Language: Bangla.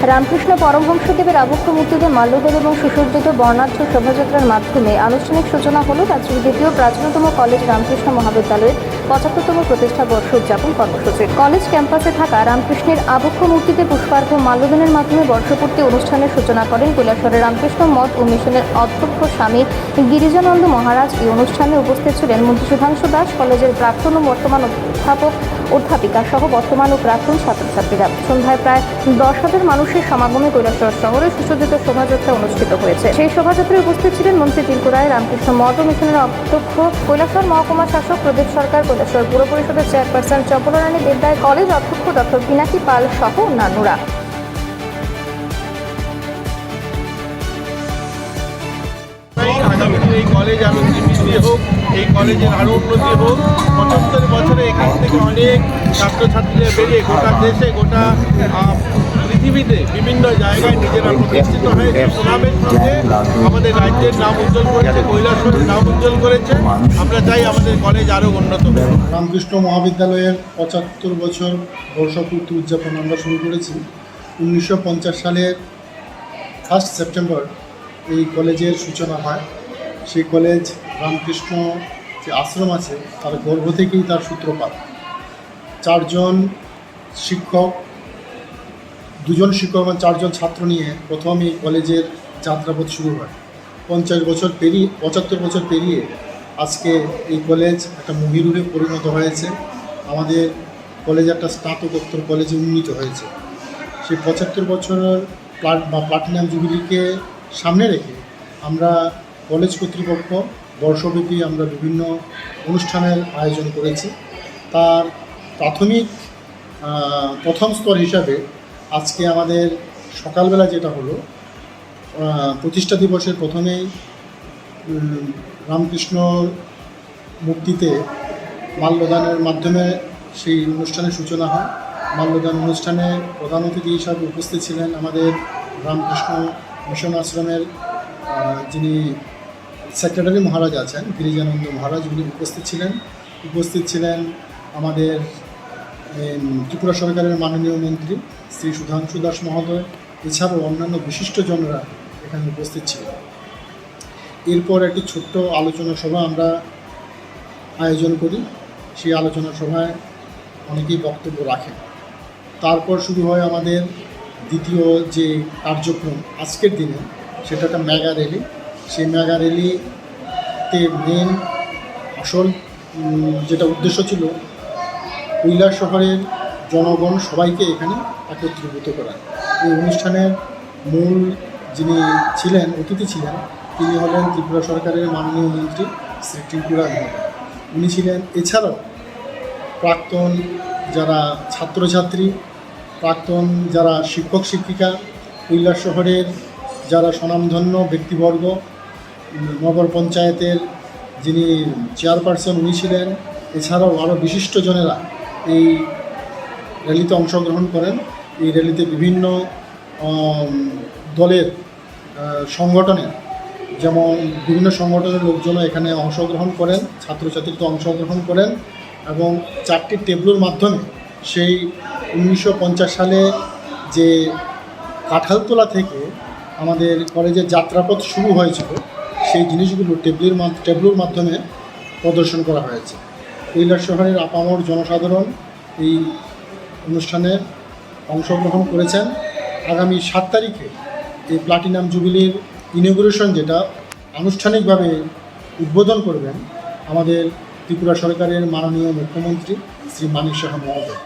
রামকৃষ্ণ পরমহংসদেবের আবক্ষ মূর্তিতে মাল্যদেব এবং সুসজ্জিত বর্ণাঢ্য শোভাযাত্রার মাধ্যমে আনুষ্ঠানিক সূচনা হল রাজ্যের দ্বিতীয় প্রাচীনতম কলেজ রামকৃষ্ণ মহাবিদ্যালয়ের পঁচাত্তরতম প্রতিষ্ঠা বর্ষ উদযাপন কর্মসূচির কলেজ ক্যাম্পাসে থাকা রামকৃষ্ণের আবক্ষ মূর্তিতে পুষ্পার্ঘ মাল্যদানের মাধ্যমে বর্ষপূর্তি অনুষ্ঠানের সূচনা করেন কৈলাসরের রামকৃষ্ণ মঠ ও মিশনের অধ্যক্ষ স্বামী গিরিজানন্দ মহারাজ। এই অনুষ্ঠানে উপস্থিত ছিলেন মন্ত্রী সুধাংশু দাস, কলেজের প্রাক্তন ও বর্তমান অধ্যাপক অধ্যাপিকা সহ বর্তমান ও প্রাক্তন ছাত্রছাত্রীরা। সন্ধ্যায় প্রায় দশ হাজার মানুষের সমাগমে কৈলাসহর শহরে সুসজ্জিত শোভাযাত্রা অনুষ্ঠিত হয়েছে। সেই শোভাযাত্রায় উপস্থিত ছিলেন মন্ত্রী টিঙ্কু রায়, রামকৃষ্ণ মঠ ও মিশনের অধ্যক্ষ কৈলাসহর মহকুমা শাসক প্রদীপ সরকার কৈলাসহর পুর পরিষদের চেয়ারপারসন চপলরানী দেবদায় কলেজ অধ্যক্ষ ডক্টর পিনাকি পাল সহ অন্যান্যরা। এই কলেজ আরও বৃদ্ধি হোক, এই কলেজের আরও উন্নতি হোক, পঁচাত্তর বছরে এখান থেকে অনেক ছাত্রছাত্রীরা বেরিয়ে গোটা দেশে, গোটা পৃথিবীতে বিভিন্ন জায়গায় নিজেরা প্রতিষ্ঠিত হয়েছে। সুনামের সঙ্গে আমাদের রাজ্যের নাম উজ্জ্বল করেছে কৈলাসরের নাম উজ্জ্বল করেছে। আমরা চাই আমাদের কলেজ আরও উন্নত রামকৃষ্ণ মহাবিদ্যালয়ের পঁচাত্তর বছর বর্ষপূর্তি উদযাপন আমরা শুরু করেছি। উনিশশো পঞ্চাশ সালের ফার্স্ট সেপ্টেম্বর এই কলেজের সূচনা হয়। সেই কলেজ রামকৃষ্ণ যে আশ্রম আছে, তার গর্ভ থেকেই তার সূত্রপাত। চারজন শিক্ষক, দুজন শিক্ষক এবং চারজন ছাত্র নিয়ে প্রথম এই কলেজের যাত্রাপথ শুরু হয়। পঞ্চাশ বছর পেরিয়ে, পঁচাত্তর বছর পেরিয়ে আজকে এই কলেজ একটা মহিরুহে পরিণত হয়েছে। আমাদের কলেজ একটা স্নাতকোত্তর কলেজে উন্নীত হয়েছে। সেই পঁচাত্তর বছরের প্লাট বা প্লাটিনাম জুবিলিকে সামনে রেখে আমরা কলেজ কর্তৃপক্ষ বর্ষব্যাপী আমরা বিভিন্ন অনুষ্ঠানের আয়োজন করেছি। তার প্রাথমিক প্রথম স্তর হিসাবে আজকে আমাদের সকালবেলা যেটা হলো প্রতিষ্ঠা দিবসের প্রথমেই রামকৃষ্ণ মূর্তিতে মাল্যদানের মাধ্যমে সেই অনুষ্ঠানের সূচনা হয়। মাল্যদান অনুষ্ঠানে প্রধান অতিথি হিসাবে উপস্থিত ছিলেন আমাদের রামকৃষ্ণ মিশন আশ্রমের যিনি সেক্রেটারি মহারাজ আছেন, গিরিজানন্দ মহারাজ, উনি উপস্থিত ছিলেন। উপস্থিত ছিলেন আমাদের ত্রিপুরা সরকারের মাননীয় মন্ত্রী শ্রী সুধাংশু দাস মহোদয়, এছাড়াও অন্যান্য বিশিষ্টজনরা এখানে উপস্থিত ছিলেন। এরপর একটি ছোট্ট আলোচনা সভা আমরা আয়োজন করি। সেই আলোচনা সভায় অনেকেই বক্তব্য রাখেন। তারপর শুরু হয় আমাদের দ্বিতীয় যে কার্যক্রম আজকের দিনে, সেটা একটা মেগা র্যালি। র্যালিতে মেন আসল যেটা উদ্দেশ্য ছিল কৈলাস শহরের জনগণ সবাইকে এখানে একত্রীভূত করা। এই অনুষ্ঠানের মূল যিনি ছিলেন, অতিথি ছিলেন, তিনি হলেন ত্রিপুরা সরকারের মাননীয় মন্ত্রী শ্রী ত্রিপুরা মহোদয় উনি ছিলেন এছাড়াও প্রাক্তন যারা ছাত্রছাত্রী, প্রাক্তন যারা শিক্ষক শিক্ষিকা কৈলাস শহরের যারা স্বনামধন্য ব্যক্তিবর্গ নগর পঞ্চায়েতের যিনি চেয়ারপারসন উনি ছিলেন, এছাড়াও আরও বিশিষ্টজনেরা এই র্যালিতে অংশগ্রহণ করেন। এই র্যালিতে বিভিন্ন দলের সংগঠনের, যেমন বিভিন্ন সংগঠনের লোকজনও এখানে অংশগ্রহণ করেন ছাত্রছাত্রীতে অংশগ্রহণ করেন এবং চারটি টেবলুর মাধ্যমে সেই উনিশশো পঞ্চাশ সালে যে কাঁঠালতলা থেকে আমাদের কলেজের যাত্রাপথ শুরু হয়েছিল সেই জিনিসগুলো টেবলির টেবলুর মাধ্যমে প্রদর্শন করা হয়েছে। কৈলাস শহরের আপামর জনসাধারণ এই অনুষ্ঠানে অংশগ্রহণ করেছেন। আগামী সাত তারিখে এই প্লাটিনাম জুবিলির ইনগুরেশন যেটা আনুষ্ঠানিকভাবে উদ্বোধন করবেন আমাদের ত্রিপুরা সরকারের মাননীয় মুখ্যমন্ত্রী শ্রী মানিক সাহা মহোদয়।